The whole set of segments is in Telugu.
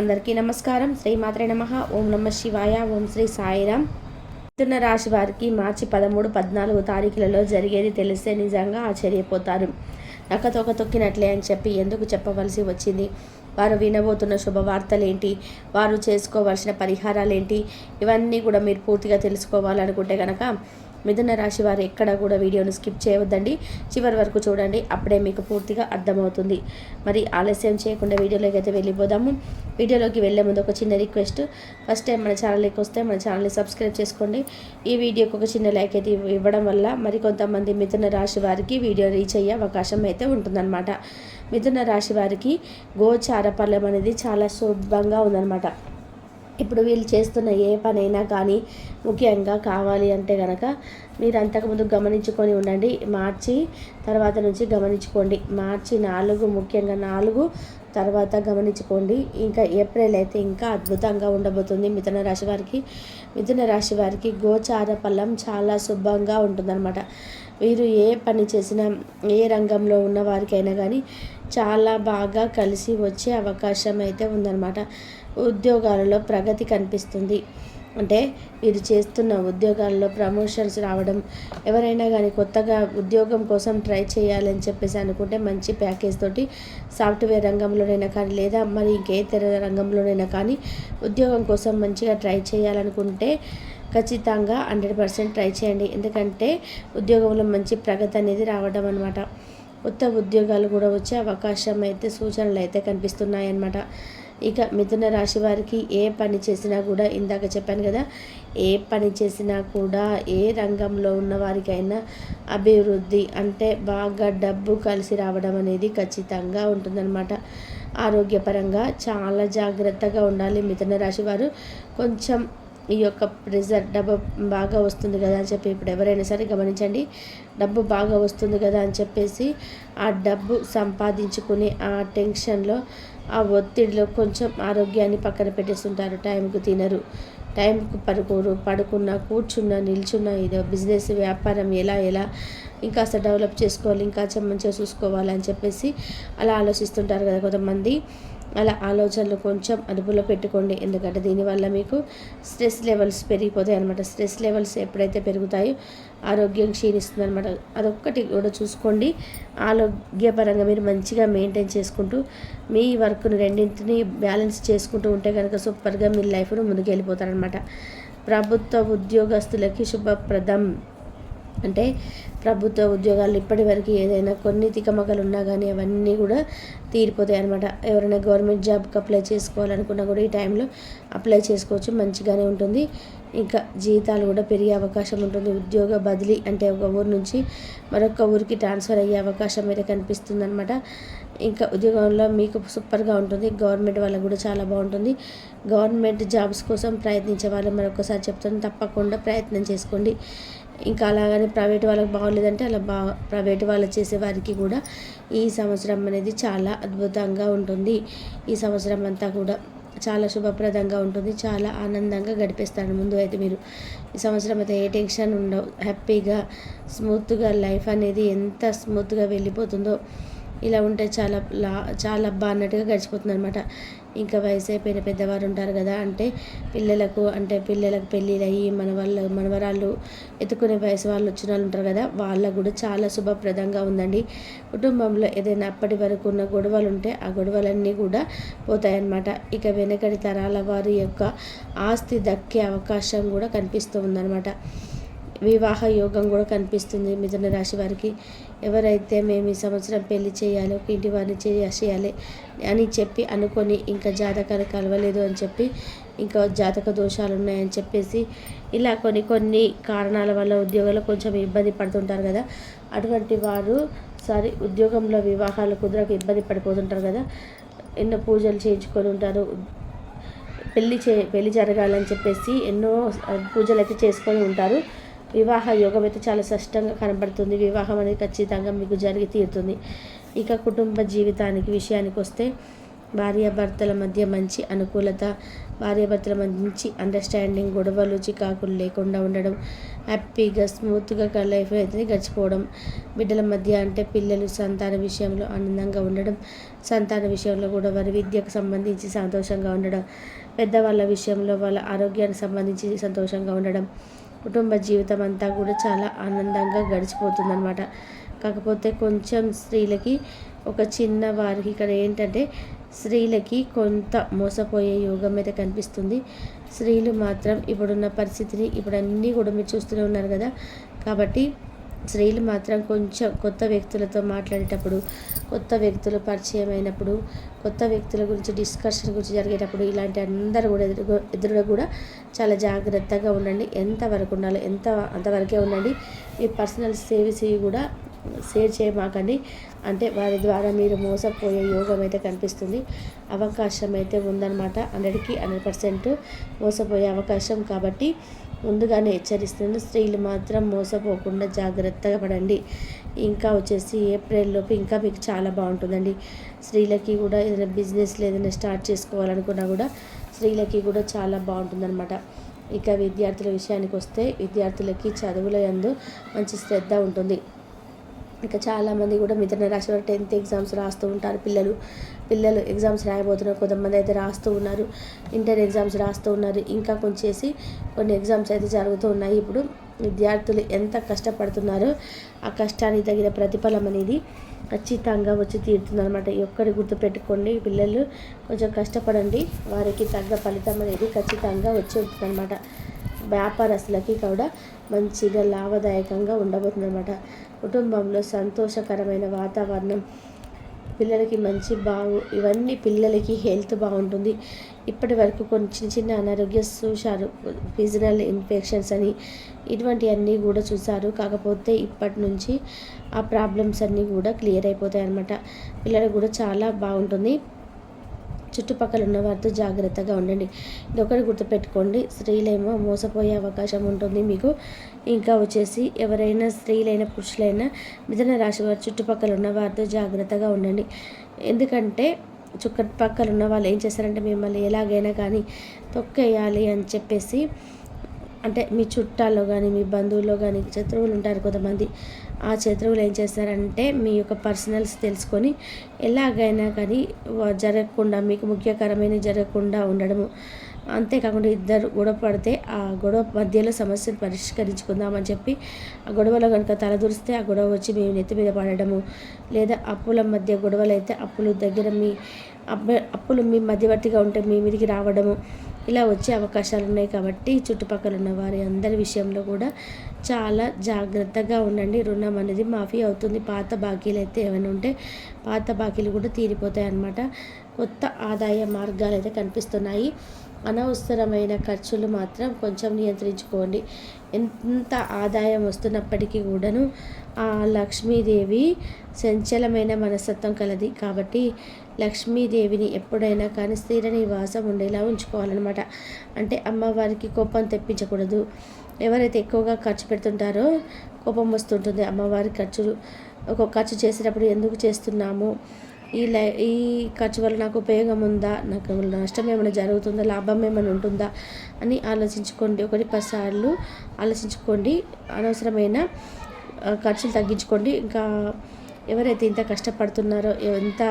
అందరికీ నమస్కారం. శ్రీమాత్రే నమ. ఓం నమ శివాయ. ఓం శ్రీ సాయిరామ్ మిథున రాశి వారికి మార్చి పదమూడు పద్నాలుగు తారీఖులలో జరిగేది తెలిస్తే నిజంగా ఆశ్చర్యపోతారు. నక్కతోక తొక్కినట్లే అని చెప్పి ఎందుకు చెప్పవలసి వచ్చింది? వారు వినబోతున్న శుభవార్తలేంటి? వారు చేసుకోవాల్సిన పరిహారాలేంటి? ఇవన్నీ కూడా మీరు పూర్తిగా తెలుసుకోవాలనుకుంటే కనుక మిథున రాశి వారు ఎక్కడ కూడా వీడియోను స్కిప్ చేయవద్దండి. చివరి వరకు చూడండి అప్పుడే మీకు పూర్తిగా అర్థమవుతుంది. మరి ఆలస్యం చేయకుండా వీడియోలోకి అయితే వెళ్ళిపోదాము. వీడియోలోకి వెళ్ళే ముందు ఒక చిన్న రిక్వెస్ట్. ఫస్ట్ టైం మన ఛానల్కి వస్తే మన ఛానల్ని సబ్స్క్రైబ్ చేసుకోండి. ఈ వీడియోకి ఒక చిన్న లైక్ అయితే ఇవ్వడం వల్ల మరి కొంతమంది మిథున రాశి వారికి వీడియో రీచ్ అయ్యే అవకాశం అయితే ఉంటుందన్నమాట. మిథున రాశి వారికి గోచార ఫలం అనేది చాలా శుభంగా ఉందన్నమాట. ఇప్పుడు వీళ్ళు చేస్తున్న ఏ పనైనా కానీ ముఖ్యంగా కావాలి అంటే కనుక మీరు అంతకుముందు గమనించుకొని ఉండండి. మార్చి తర్వాత నుంచి గమనించుకోండి. మార్చి నాలుగు ముఖ్యంగా నాలుగు తర్వాత గమనించుకోండి. ఇంకా ఏప్రిల్ అయితే ఇంకా అద్భుతంగా ఉండబోతుంది. మిథున రాశి వారికి మిథున రాశి వారికి గోచార ఫలం చాలా శుభంగా ఉంటుందన్నమాట. వీరు ఏ పని చేసినా ఏ రంగంలో ఉన్న వారికైనా కానీ చాలా బాగా కలిసి వచ్చే అవకాశం అయితే ఉందన్నమాట. ఉద్యోగాలలో ప్రగతి కనిపిస్తుంది. అంటే వీరు చేస్తున్న ఉద్యోగాల్లో ప్రమోషన్స్ రావడం ఎవరైనా కానీ కొత్తగా ఉద్యోగం కోసం ట్రై చేయాలని చెప్పేసి అనుకుంటే మంచి ప్యాకేజ్ తోటి సాఫ్ట్వేర్ రంగంలోనైనా కానీ లేదా మరి ఇంకే ఇతర రంగంలోనైనా కానీ ఉద్యోగం కోసం మంచిగా ట్రై చేయాలనుకుంటే ఖచ్చితంగా హండ్రెడ్ పర్సెంట్ ట్రై చేయండి. ఎందుకంటే ఉద్యోగంలో మంచి ప్రగతి అనేది రావడం అనమాట కొత్త ఉద్యోగాలు కూడా వచ్చే అవకాశం అయితే సూచనలు అయితే కనిపిస్తున్నాయి అన్నమాట ఇక మిథున రాశి వారికి ఏ పని చేసినా కూడా ఇందాక చెప్పాను కదా ఏ పని చేసినా కూడా ఏ రంగంలో ఉన్న వారికైనా అభివృద్ధి అంటే బాగా డబ్బు కలిసి రావడం అనేది ఖచ్చితంగా ఉంటుందన్నమాట. ఆరోగ్యపరంగా చాలా జాగ్రత్తగా ఉండాలి మిథున రాశి వారు. కొంచెం ఈ యొక్క ప్రెజర్ డబ్బు బాగా వస్తుంది కదా అని చెప్పి ఇప్పుడు ఎవరైనా సరే గమనించండి. డబ్బు బాగా వస్తుంది కదా అని చెప్పేసి ఆ డబ్బు సంపాదించుకుని ఆ టెన్షన్లో ఆ ఒత్తిడిలో కొంచెం ఆరోగ్యాన్ని పక్కన పెట్టేస్తుంటారు. టైంకు తినరు. టైంకు పడుకోరు. పడుకున్నా కూర్చున్నా నిల్చున్నా ఇదో బిజినెస్ వ్యాపారం ఎలా ఎలా ఇంకా అసలు డెవలప్ చేసుకోవాలి ఇంకా మంచిగా చూసుకోవాలి అని చెప్పేసి అలా ఆలోచిస్తుంటారు కదా కొంతమంది. అలా ఆలోచనలు కొంచెం అదుపులో పెట్టుకోండి. ఎందుకంటే దీనివల్ల మీకు స్ట్రెస్ లెవెల్స్ పెరిగిపోతాయి అనమాట స్ట్రెస్ లెవెల్స్ ఎప్పుడైతే పెరుగుతాయో ఆరోగ్యం క్షీణిస్తుంది అనమాట అదొక్కటి కూడా చూసుకోండి. ఆరోగ్యపరంగా మీరు మంచిగా మెయింటైన్ చేసుకుంటూ మీ వర్క్ను రెండింటిని బ్యాలెన్స్ చేసుకుంటూ ఉంటే కనుక సూపర్గా మీ లైఫ్ను ముందుకెళ్ళిపోతారనమాట ప్రభుత్వ ఉద్యోగస్తులకి శుభప్రదం. అంటే ప్రభుత్వ ఉద్యోగాలు ఇప్పటి వరకు ఏదైనా కొన్ని తికమకలు ఉన్నా కానీ అవన్నీ కూడా తీరిపోతాయి అనమాట ఎవరైనా గవర్నమెంట్ జాబ్కి అప్లై చేసుకోవాలనుకున్నా కూడా ఈ టైంలో అప్లై చేసుకోవచ్చు మంచిగానే ఉంటుంది. ఇంకా జీతాలు కూడా పెరిగే అవకాశం ఉంటుంది. ఉద్యోగ బదిలీ అంటే ఒక ఊరు నుంచి మరొక ఊరికి ట్రాన్స్ఫర్ అయ్యే అవకాశం అయితే కనిపిస్తుంది అనమాట ఇంకా ఉద్యోగంలో మీకు సూపర్గా ఉంటుంది. గవర్నమెంట్ వాళ్ళకు కూడా చాలా బాగుంటుంది. గవర్నమెంట్ జాబ్స్ కోసం ప్రయత్నించే వాళ్ళు మరొకసారి చెప్తాను. తప్పకుండా ప్రయత్నం చేసుకోండి. ఇంకా అలాగని ప్రైవేట్ వాళ్ళకి బాగోలేదంటే అలా బా ప్రైవేట్ వాళ్ళు చేసే వారికి కూడా ఈ సంవత్సరం అనేది చాలా అద్భుతంగా ఉంటుంది. ఈ సంవత్సరం అంతా కూడా చాలా శుభప్రదంగా ఉంటుంది. చాలా ఆనందంగా గడిపేస్తారు ముందు అయితే మీరు. ఈ సంవత్సరం అయితే ఏ టెన్షన్ ఉండవు. హ్యాపీగా స్మూత్గా లైఫ్ అనేది ఎంత స్మూత్గా వెళ్ళిపోతుందో. ఇలా ఉంటే చాలా లా చాలా బాగున్నట్టుగా గడిచిపోతుంది అనమాట ఇంకా వయసు అయిపోయిన పెద్దవారు ఉంటారు కదా అంటే పిల్లలకు అంటే పిల్లలకు పెళ్ళిళ్ళు అయ్యి మన వాళ్ళ మనవరాళ్ళు ఎత్తుకునే వయసు వాళ్ళు వచ్చిన వాళ్ళు ఉంటారు కదా వాళ్ళకు కూడా చాలా శుభప్రదంగా ఉందండి. కుటుంబంలో ఏదైనా అప్పటి వరకు ఉన్న గొడవలు ఉంటే ఆ గొడవలన్నీ కూడా పోతాయన్నమాట. ఇక వెనకటి తరాల వారి యొక్క ఆస్తి దక్కే అవకాశం కూడా కనిపిస్తూ ఉందన్నమాట. వివాహ యోగం కూడా కనిపిస్తుంది మిథున రాశి వారికి. ఎవరైతే మేము ఈ సంవత్సరం పెళ్ళి చేయాలి ఒక ఇంటి వారిని చేయాలి అని చెప్పి అనుకొని ఇంకా జాతకాలు కలవలేదు అని చెప్పి ఇంకా జాతక దోషాలు ఉన్నాయని చెప్పేసి ఇలా కొన్ని కొన్ని కారణాల వల్ల ఉద్యోగాలు కొంచెం ఇబ్బంది పడుతుంటారు కదా. అటువంటి వారు సారీ ఉద్యోగంలో వివాహాలు కుదరక ఇబ్బంది పడిపోతుంటారు కదా. ఎన్నో పూజలు చేయించుకొని ఉంటారు. పెళ్ళి చే పెళ్ళి జరగాలని చెప్పేసి ఎన్నో పూజలు అయితే చేసుకొని ఉంటారు. వివాహ యోగం అయితే చాలా స్పష్టంగా కనబడుతుంది. వివాహం అనేది ఖచ్చితంగా మీకు జరిగి తీరుతుంది. ఇక కుటుంబ జీవితానికి విషయానికి వస్తే భార్యాభర్తల మధ్య మంచి అనుకూలత భార్యాభర్తల మంచి అండర్స్టాండింగ్ గొడవలు చికాకులు లేకుండా ఉండడం హ్యాపీగా స్మూత్గా లైఫ్ అయితే గడిచిపోవడం బిడ్డల మధ్య అంటే పిల్లలు సంతాన విషయంలో ఆనందంగా ఉండడం సంతాన విషయంలో కూడా వారి విద్యకు సంబంధించి సంతోషంగా ఉండడం పెద్దవాళ్ళ విషయంలో వాళ్ళ ఆరోగ్యానికి సంబంధించి సంతోషంగా ఉండడం కుటుంబ జీవితం అంతా కూడా చాలా ఆనందంగా గడిచిపోతుందన్నమాట. కాకపోతే కొంచెం స్త్రీలకి ఒక చిన్న వారికి ఇక్కడ ఏంటంటే స్త్రీలకి కొంత మోసపోయే యోగం అయితే కనిపిస్తుంది. స్త్రీలు మాత్రం ఇప్పుడున్న పరిస్థితిని ఇప్పుడు అన్నీ కూడా మీరు చూస్తూనే ఉన్నారు కదా. కాబట్టి స్త్రీలు మాత్రం కొంచెం కొత్త వ్యక్తులతో మాట్లాడేటప్పుడు కొత్త వ్యక్తులు పరిచయం అయినప్పుడు కొత్త వ్యక్తుల గురించి డిస్కషన్ గురించి జరిగేటప్పుడు ఇలాంటి అందరూ కూడా ఎదురు ఎదురుగా కూడా చాలా జాగ్రత్తగా ఉండండి. ఎంతవరకు ఉండాలో ఎంత అంతవరకే ఉండండి. మీ పర్సనల్ సేవిస్ కూడా షేర్ చేయమాకండి. అంటే వారి ద్వారా మీరు మోసపోయే యోగం అయితే కనిపిస్తుంది. అవకాశం అయితే ఉందన్నమాట. హండ్రెడ్కి హండ్రెడ్ పర్సెంట్ మోసపోయే అవకాశం కాబట్టి ముందుగానే హెచ్చరిస్తుంది స్త్రీలు మాత్రం మోసపోకుండా జాగ్రత్తగా పడండి. ఇంకా వచ్చేసి ఏప్రిల్లోపు ఇంకా మీకు చాలా బాగుంటుందండి. స్త్రీలకి కూడా ఏదైనా బిజినెస్ ఏదైనా స్టార్ట్ చేసుకోవాలనుకున్నా కూడా స్త్రీలకి కూడా చాలా బాగుంటుందన్నమాట. ఇక విద్యార్థుల విషయానికి వస్తే విద్యార్థులకి చదువుల యందు మంచి శ్రద్ధ ఉంటుంది. ఇంకా చాలామంది కూడా మిథున రాశి వారు టెన్త్ ఎగ్జామ్స్ రాస్తూ ఉంటారు. పిల్లలు పిల్లలు ఎగ్జామ్స్ రాయబోతున్నారు. కొంతమంది అయితే రాస్తూ ఉన్నారు. ఇంటర్ ఎగ్జామ్స్ రాస్తూ ఉన్నారు. ఇంకా కొంచెం కొన్ని ఎగ్జామ్స్ అయితే జరుగుతూ ఉన్నాయి. ఇప్పుడు విద్యార్థులు ఎంత కష్టపడుతున్నారో ఆ కష్టానికి తగిన ప్రతిఫలం అనేది ఖచ్చితంగా వచ్చి తీరుతుంది అనమాట గుర్తు గుర్తుపెట్టుకోండి పిల్లలు కొంచెం కష్టపడండి. వారికి తగ్గ ఫలితం అనేది ఖచ్చితంగా వచ్చి ఉంటుంది అనమాట వ్యాపారస్తులకి కూడా మంచిగా లాభదాయకంగా ఉండబోతుంది అనమాట కుటుంబంలో సంతోషకరమైన వాతావరణం పిల్లలకి మంచి బాగు ఇవన్నీ పిల్లలకి హెల్త్ బాగుంటుంది. ఇప్పటి వరకు కొన్ని చిన్న చిన్న అనారోగ్య చూశారు సీజనల్ ఇన్ఫెక్షన్స్ అని ఇటువంటివన్నీ కూడా చూశారు. కాకపోతే ఇప్పటి నుంచి ఆ ప్రాబ్లమ్స్ అన్నీ కూడా క్లియర్ అయిపోతాయి అన్నమాట పిల్లలకు కూడా చాలా బాగుంటుంది. చుట్టుపక్కల ఉన్న వారితో జాగ్రత్తగా ఉండండి. ఇది గుర్తుపెట్టుకోండి స్త్రీలేమో మోసపోయే అవకాశం ఉంటుంది మీకు. ఇంకా వచ్చేసి ఎవరైనా స్త్రీలైన పురుషులైనా మిథున రాశి వారి చుట్టుపక్కల ఉన్న వారితో జాగ్రత్తగా ఉండండి. ఎందుకంటే చుట్టుపక్కల ఉన్న వాళ్ళు ఏం చేస్తారంటే మిమ్మల్ని ఎలాగైనా కానీ తొక్కేయాలి అని చెప్పేసి అంటే మీ చుట్టాల్లో కానీ మీ బంధువుల్లో కానీ శత్రువులు ఉంటారు కొంతమంది. ఆ శత్రువులు ఏం చేస్తారంటే మీ యొక్క పర్సనల్స్ తెలుసుకొని ఎలాగైనా కానీ జరగకుండా మీకు ముఖ్యకరమైన జరగకుండా ఉండడము. అంతేకాకుండా ఇద్దరు గొడవ పడితే ఆ గొడవ మధ్యలో సమస్యను పరిష్కరించుకుందామని చెప్పి ఆ గొడవలో కనుక తలదూరిస్తే ఆ గొడవ వచ్చి మీ నెత్తి మీద పడడము. లేదా అప్పుల మధ్య గొడవలు అయితే అప్పులు దగ్గర మీ అప్పులు మీ మధ్యవర్తిగా ఉంటే మీ మీదికి రావడము ఇలా వచ్చే అవకాశాలు ఉన్నాయి కాబట్టి చుట్టుపక్కల ఉన్న వారి అందరి విషయంలో కూడా చాలా జాగ్రత్తగా ఉండండి. రుణం అనేది మాఫీ అవుతుంది. పాత బాకీలు అయితే ఏమైనా ఉంటే పాత బాకీలు కూడా తీరిపోతాయి అన్నమాట కొత్త ఆదాయ మార్గాలు అయితే కనిపిస్తున్నాయి. అనవసరమైన ఖర్చులు మాత్రం కొంచెం నియంత్రించుకోండి. ఎంత ఆదాయం వస్తున్నప్పటికీ కూడాను ఆ లక్ష్మీదేవి సంచలమైన మనస్తత్వం కలది. కాబట్టి లక్ష్మీదేవిని ఎప్పుడైనా కానీ స్థిర నివాసం ఉండేలా ఉంచుకోవాలన్నమాట. అంటే అమ్మవారికి కోపం తెప్పించకూడదు. ఎవరైతే ఎక్కువగా ఖర్చు పెడుతుంటారో కోపం వస్తుంటుంది. అమ్మవారి ఖర్చులు ఒక ఖర్చు చేసేటప్పుడు ఎందుకు చేస్తున్నాము? ఈ లై ఈ ఖర్చు వల్ల నాకు ఉపయోగం ఉందా? నాకు నష్టం ఏమైనా జరుగుతుందా? లాభం ఏమైనా ఉంటుందా? అని ఆలోచించుకోండి. ఒకటి పదిసార్లు ఆలోచించుకోండి. అనవసరమైన ఖర్చులు తగ్గించుకోండి. ఇంకా ఎవరైతే ఇంత కష్టపడుతున్నారో ఎంత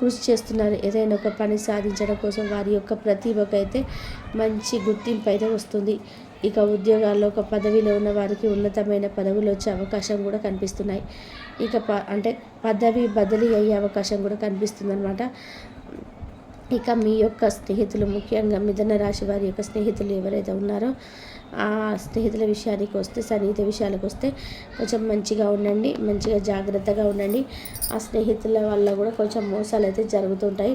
కృషి చేస్తున్నారు ఏదైనా ఒక పని సాధించడం కోసం వారి యొక్క ప్రతిభకైతే మంచి గుర్తింపు అయితే వస్తుంది. ఇక ఉద్యోగాల్లో ఒక పదవిలో ఉన్న వారికి ఉన్నతమైన పదవులు వచ్చే అవకాశం కూడా కనిపిస్తున్నాయి. ఇక ప అంటే పదవి బదిలీ అయ్యే అవకాశం కూడా కనిపిస్తుంది అనమాట ఇక మీ యొక్క స్నేహితులు ముఖ్యంగా మిథున రాశి వారి యొక్క స్నేహితులు ఎవరైతే ఉన్నారో ఆ స్నేహితుల విషయానికి వస్తే సన్నిహిత విషయాలకు వస్తే కొంచెం మంచిగా ఉండండి మంచిగా జాగ్రత్తగా ఉండండి. ఆ స్నేహితుల వల్ల కూడా కొంచెం మోసాలు అయితే జరుగుతుంటాయి.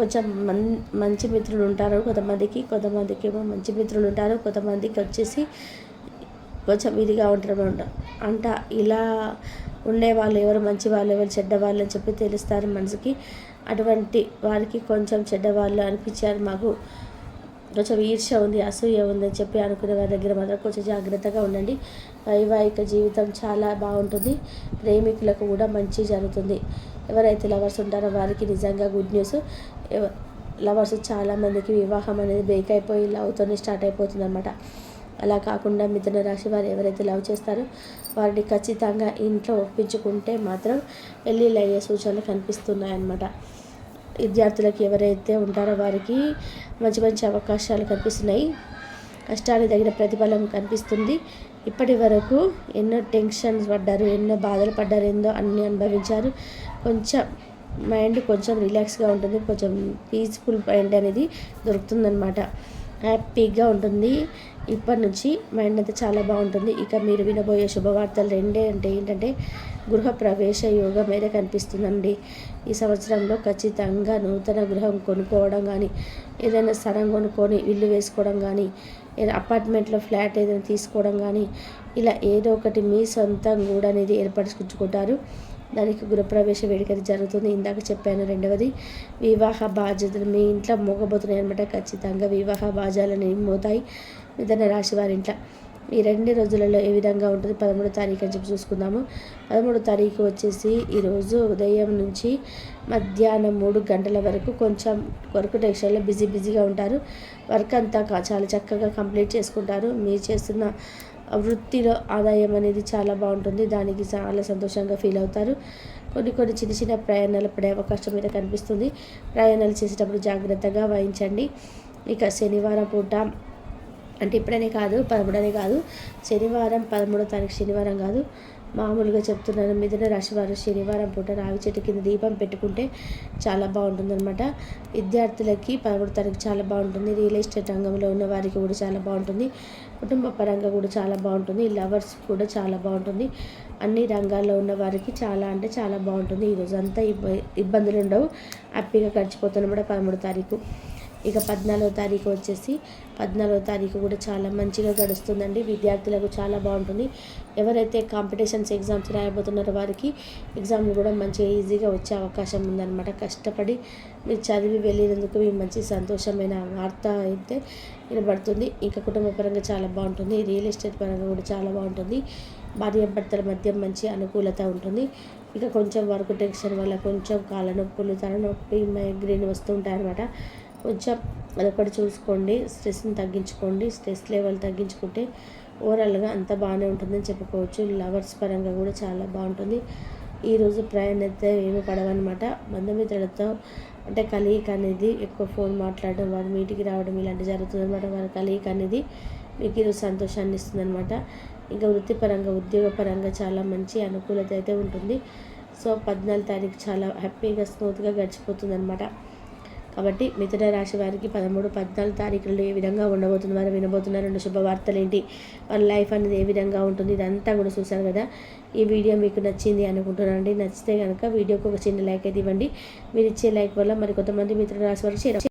కొంచెం మన్ మంచి మిత్రులు ఉంటారు. కొంతమందికి కొంతమందికి ఏమో మంచి మిత్రులు ఉంటారు. కొంతమందికి వచ్చేసి కొంచెం ఇదిగా ఉంటారు అంట ఇలా ఉండేవాళ్ళు ఎవరు మంచి వాళ్ళు ఎవరు చెడ్డవాళ్ళు అని చెప్పి తెలుస్తారు మనసుకి. అటువంటి వారికి కొంచెం చెడ్డవాళ్ళు అనిపించారు. మాకు కొంచెం ఈర్ష్య ఉంది అసూయ ఉంది అని చెప్పి అనుకునే వారి దగ్గర మాత్రం కొంచెం జాగ్రత్తగా ఉండండి. వైవాహిక జీవితం చాలా బాగుంటుంది. ప్రేమికులకు కూడా మంచి జరుగుతుంది. ఎవరైతే లవర్స్ ఉంటారో వారికి నిజంగా గుడ్ న్యూస్ లవర్స్ చాలామందికి వివాహం అనేది బ్రేక్ అయిపోయి లవ్తోనే స్టార్ట్ అయిపోతుంది అనమాట అలా కాకుండా మిథున రాశి వారు ఎవరైతే లవ్ చేస్తారో వారిని ఖచ్చితంగా ఇంట్లో ఒప్పించుకుంటే మాత్రం పెళ్ళిళ్ళు అయ్యే సూచనలు కనిపిస్తున్నాయి అన్నమాట విద్యార్థులకు ఎవరైతే ఉంటారో వారికి మంచి మంచి అవకాశాలు కనిపిస్తున్నాయి. కష్టానికి తగిన ప్రతిఫలం కనిపిస్తుంది. ఇప్పటి వరకు ఎన్నో టెన్షన్స్ పడ్డారు ఎన్నో బాధలు పడ్డారు ఎన్నో అన్నీ అనుభవించారు. కొంచెం మైండ్ కొంచెం రిలాక్స్గా ఉంటుంది కొంచెం పీస్ఫుల్ మైండ్ అనేది దొరుకుతుందనమాట హ్యాపీగా ఉంటుంది. ఇప్పటి నుంచి మైండ్ అంతా చాలా బాగుంటుంది. ఇక మీరు వినబోయే శుభవార్తలు రెండే అంటే ఏంటంటే గృహ ప్రవేశ యోగం మీద కనిపిస్తుందండి. ఈ సంవత్సరంలో ఖచ్చితంగా నూతన గృహం కొనుక్కోవడం కానీ ఏదైనా స్థలం కొనుక్కొని ఇల్లు వేసుకోవడం కానీ అపార్ట్మెంట్లో ఫ్లాట్ ఏదైనా తీసుకోవడం కానీ ఇలా ఏదో ఒకటి మీ సొంతం కూడా అనేది ఏర్పరచుకుంటారు దానికి గృహప్రవేశ వేడుక జరుగుతుంది. ఇందాక చెప్పాను రెండవది వివాహ బాధ్యతలు మీ ఇంట్లో మోగబోతున్నాయి అనమాట ఖచ్చితంగా వివాహ బాధ్యాలను మోతాయి. మిథున రాశి వారి ఇంట్లో ఈ రెండు రోజులలో ఏ విధంగా ఉంటుంది? పదమూడో తారీఖు అని చెప్పి చూసుకుందాము. పదమూడో తారీఖు వచ్చేసి ఈరోజు ఉదయం నుంచి మధ్యాహ్నం మూడు గంటల వరకు కొంచెం వర్క్ టెక్షన్లో బిజీ బిజీగా ఉంటారు. వర్క్ అంతా చాలా చక్కగా కంప్లీట్ చేసుకుంటారు. మీరు చేస్తున్న వృత్తిలో ఆదాయం అనేది చాలా బాగుంటుంది. దానికి చాలా సంతోషంగా ఫీల్ అవుతారు. కొన్ని కొన్ని చిన్న చిన్న ప్రయాణాలు పడే అవకాశం మీద కనిపిస్తుంది. ప్రయాణాలు చేసేటప్పుడు జాగ్రత్తగా వహించండి. ఇక శనివారం పూట అంటే ఇప్పుడనే కాదు పదమూడనే కాదు శనివారం పదమూడో తారీఖు శనివారం కాదు. మామూలుగా చెప్తున్నాను మిథున రాశి వారు శనివారం పూట రావి చెట్టు కింద దీపం పెట్టుకుంటే చాలా బాగుంటుందన్నమాట. విద్యార్థులకి పదమూడు తారీఖు చాలా బాగుంటుంది. రియల్ ఎస్టేట్ రంగంలో ఉన్న వారికి కూడా చాలా బాగుంటుంది. కుటుంబ పరంగా కూడా చాలా బాగుంటుంది. లవర్స్ కూడా చాలా బాగుంటుంది. అన్ని రంగాల్లో ఉన్న వారికి చాలా అంటే చాలా బాగుంటుంది. ఈరోజు అంతా ఇబ్బందులు ఉండవు హ్యాపీగా గడిచిపోతున్నమాట పదమూడు తారీఖు. ఇక పద్నాలుగో తారీఖు వచ్చేసి పద్నాలుగో తారీఖు కూడా చాలా మంచిగా గడుస్తుందండి. విద్యార్థులకు చాలా బాగుంటుంది. ఎవరైతే కాంపిటీషన్స్ ఎగ్జామ్స్ రాయబోతున్నారో వారికి ఎగ్జామ్లు కూడా మంచిగా ఈజీగా వచ్చే అవకాశం ఉందన్నమాట. కష్టపడి మీరు చదివి వెళ్ళినందుకు మీ మంచి సంతోషమైన వార్త అయితే వినబడుతుంది. ఇంకా కుటుంబ పరంగా చాలా బాగుంటుంది. రియల్ ఎస్టేట్ పరంగా కూడా చాలా బాగుంటుంది. భార్యాభర్తల మధ్య మంచి అనుకూలత ఉంటుంది. ఇక కొంచెం వర్క్ టెన్షన్ వల్ల కొంచెం కాళ్ళ నొప్పులు తలనొప్పి మైగ్రేన్ వస్తూ అనమాట కొంచెం అదొకటి చూసుకోండి స్ట్రెస్ని తగ్గించుకోండి స్ట్రెస్ లెవెల్ తగ్గించుకుంటే ఓవరాల్గా అంత బాగానే ఉంటుందని చెప్పుకోవచ్చు. లవర్స్ పరంగా కూడా చాలా బాగుంటుంది. ఈరోజు ప్రయాణం అయితే ఏమి పడవన్నమాట. బంధుమిత్రులతో అంటే కలయిక అనేది ఎక్కువ ఫోన్ మాట్లాడడం వారి మీటికి రావడం ఇలాంటి జరుగుతుంది అనమాట వారి కలయిక అనేది మీకు ఈరోజు సంతోషాన్ని ఇస్తుంది అనమాట ఇంకా వృత్తిపరంగా ఉద్యోగపరంగా చాలా మంచి అనుకూలత అయితే ఉంటుంది. సో పద్నాలుగు తారీఖు చాలా హ్యాపీగా స్మూత్గా గడిచిపోతుంది అనమాట కాబట్టి మిథున రాశి వారికి పదమూడు పద్నాలుగు తారీఖుల్లో ఏ విధంగా ఉండబోతుంది? వారు వినబోతున్న రెండు శుభవార్తలు ఏంటి వారి లైఫ్ అనేది ఏ విధంగా ఉంటుంది? ఇదంతా కూడా చూశారు కదా? ఈ వీడియో మీకు నచ్చింది అనుకుంటున్నానండి నచ్చితే కనుక వీడియోకి ఒక చిన్న లైక్ అయితే ఇవ్వండి. మీరు ఇచ్చే లైక్ వల్ల మరి కొంతమంది మిత్రుల రాశి వారికి